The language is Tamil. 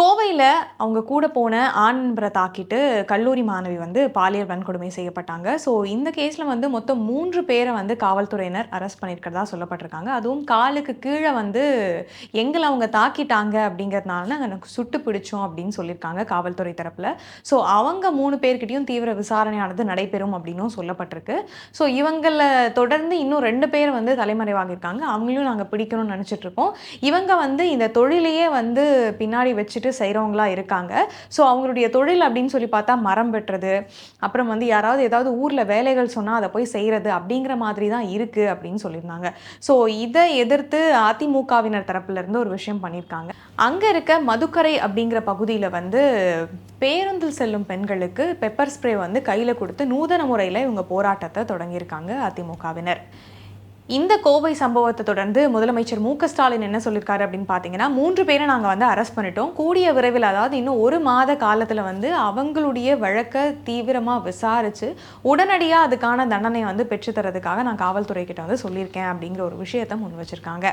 கோவையில் அவங்க கூட போன ஆண் நண்பரை தாக்கிட்டு கல்லூரி மாணவி வந்து பாலியல் வன்கொடுமை செய்யப்பட்டாங்க. ஸோ இந்த கேஸில் வந்து மொத்தம் மூன்று பேரை வந்து காவல்துறையினர் அரெஸ்ட் பண்ணியிருக்கிறதா சொல்லப்பட்டிருக்காங்க. அதுவும் காலுக்கு கீழே வந்து எங்களை அவங்க தாக்கிட்டாங்க அப்படிங்கிறதுனால நாங்கள் சுட்டு பிடிச்சோம் அப்படின்னு சொல்லியிருக்காங்க காவல்துறை தரப்பில். ஸோ அவங்க மூணு பேர்கிட்டையும் தீவிர விசாரணையானது நடைபெறும் அப்படின்னும் சொல்லப்பட்டிருக்கு. ஸோ இவங்களை தொடர்ந்து இன்னும் ரெண்டு பேர் வந்து தலைமறைவாகியிருக்காங்க. அவங்களையும் நாங்கள் பிடிக்கணும்னு நினச்சிட்ருக்கோம் இவங்க வந்து இந்த தொழிலையே வந்து பின்னாடி வச்சுட்டு செய்கிறவங்களா இருக்காங்க. ஸோ அவங்களுடைய தொழில் அப்படின்னு சொல்லி பார்த்தா மரம் வெட்டுறது. அப்புறம் வந்து யாராவது ஏதாவது ஊரில் வேலைகள் சொன்னால் அதை போய் செய்கிறது அப்படிங்கிற மாதிரி தான் இருக்குது அப்படின்னு சொல்லியிருந்தாங்க. ஸோ இதை எதிர்த்து அதிமுகவினர் தரப்புல இருந்து ஒரு விஷயம் பண்ணியிருக்காங்க. அங்கே இருக்க மதுக்கரை அப்படிங்கிற பகுதியில் வந்து பேருந்தில் செல்லும் பெண்களுக்கு பெப்பர் ஸ்ப்ரே வந்து கையில் கொடுத்து நூதன முறையில் இவங்க போராட்டத்தை தொடங்கியிருக்காங்க அதிமுகவினர். இந்த கோவை சம்பவத்தை தொடர்ந்து முதலமைச்சர் மு க ஸ்டாலின் என்ன சொல்லியிருக்காரு அப்படின்னு பார்த்தீங்கன்னா மூன்று பேரை நாங்கள் வந்து அரெஸ்ட் பண்ணிட்டோம். கூடிய விரைவில் அதாவது இன்னும் ஒரு மாத காலத்தில் வந்து அவங்களுடைய வழக்கை தீவிரமாக விசாரித்து உடனடியாக அதுக்கான தண்டனை வந்து பெற்றுத்தரதுக்காக நான் காவல்துறை கிட்ட வந்து சொல்லியிருக்கேன் அப்படிங்கிற ஒரு விஷயத்தை முன் வச்சுருக்காங்க.